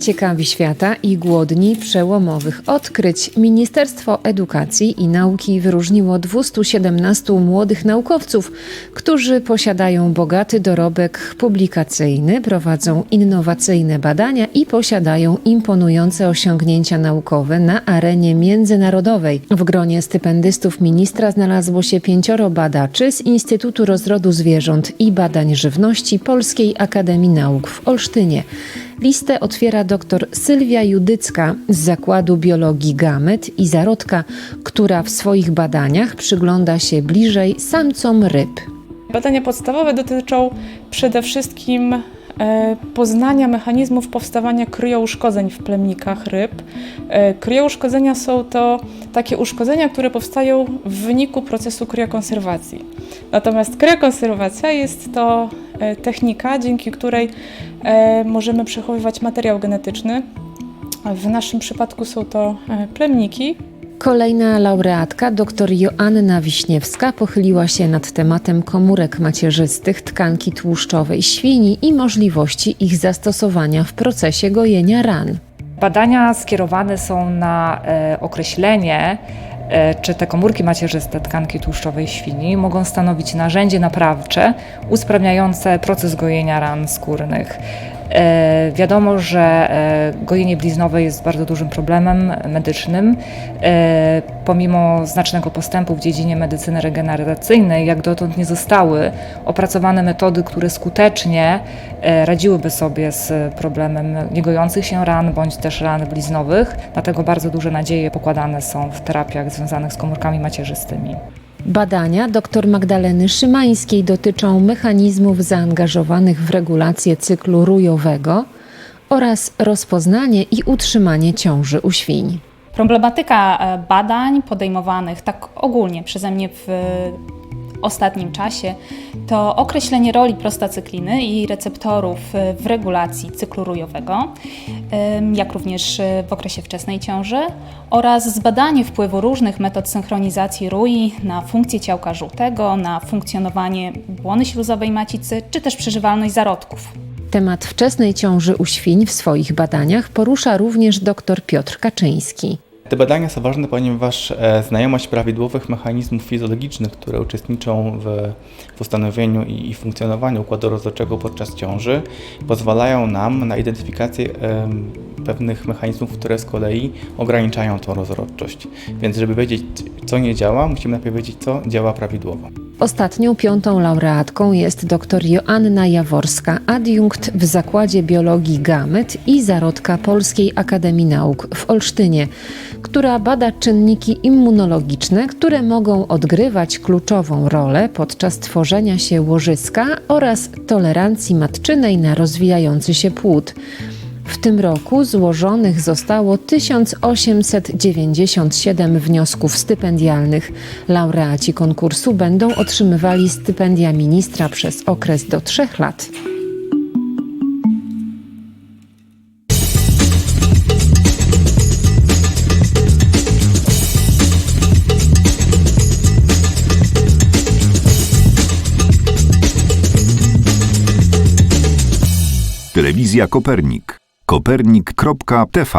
Ciekawi świata i głodni przełomowych odkryć Ministerstwo Edukacji i Nauki wyróżniło 217 młodych naukowców, którzy posiadają bogaty dorobek publikacyjny, prowadzą innowacyjne badania i posiadają imponujące osiągnięcia naukowe na arenie międzynarodowej. W gronie stypendystów ministra znalazło się pięcioro badaczy z Instytutu Rozrodu Zwierząt i Badań Żywności Polskiej Akademii Nauk w Olsztynie. Listę otwiera dr Sylwia Judycka z Zakładu Biologii Gamet i Zarodka, która w swoich badaniach przygląda się bliżej samcom ryb. Badania podstawowe dotyczą przede wszystkim poznania mechanizmów powstawania kryouszkodzeń w plemnikach ryb. E, Kryouszkodzenia są to takie uszkodzenia, które powstają w wyniku procesu kryokonserwacji. Natomiast kryokonserwacja jest to e, technika, dzięki której e, możemy przechowywać materiał genetyczny. W naszym przypadku są to e, plemniki, Kolejna laureatka, dr Joanna Wiśniewska, pochyliła się nad tematem komórek macierzystych tkanki tłuszczowej świni i możliwości ich zastosowania w procesie gojenia ran. Badania skierowane są na e, określenie, e, czy te komórki macierzyste tkanki tłuszczowej świni mogą stanowić narzędzie naprawcze usprawniające proces gojenia ran skórnych. E, wiadomo, że e, gojenie bliznowe jest bardzo dużym problemem medycznym. E, pomimo znacznego postępu w dziedzinie medycyny regeneracyjnej, jak dotąd nie zostały opracowane metody, które skutecznie radziłyby sobie z problemem niegojących się ran bądź też ran bliznowych. Dlatego bardzo duże nadzieje pokładane są w terapiach związanych z komórkami macierzystymi. Badania dr Magdaleny Szymańskiej dotyczą mechanizmów zaangażowanych w regulację cyklu rójowego oraz rozpoznanie i utrzymanie ciąży u świń. Problematyka e, badań podejmowanych tak ogólnie przeze mnie w ostatnim czasie to określenie roli prostacykliny i receptorów e, w regulacji cyklu rójowego, em, jak również e, w okresie wczesnej ciąży oraz zbadanie wpływu różnych metod synchronizacji rój na funkcję ciałka żółtego, na funkcjonowanie błony śluzowej macicy czy też przeżywalność zarodków. Temat wczesnej ciąży u świń w swoich badaniach porusza również dr Piotr Kaczyński. Te badania są ważne, ponieważ e, znajomość prawidłowych mechanizmów fizjologicznych, które uczestniczą w, w ustanowieniu i, i funkcjonowaniu układu rozrodczego podczas ciąży, pozwalają nam na identyfikację pewnych mechanizmów, które z kolei ograniczają tą rozrodczość. Więc żeby wiedzieć, co nie działa, musimy najpierw wiedzieć, co działa prawidłowo. Ostatnią piątą laureatką jest dr Joanna Jaworska, adiunkt w Zakładzie Biologii Gamet i zarodka Polskiej Akademii Nauk w Olsztynie, która bada czynniki immunologiczne, które mogą odgrywać kluczową rolę podczas tworzenia się łożyska oraz tolerancji matczynej na rozwijający się płód. W tym roku złożonych zostało 1897 wniosków stypendialnych. Laureaci konkursu będą otrzymywali stypendia ministra przez okres do trzech lat. Telewizja Kopernik. Kopernik.tv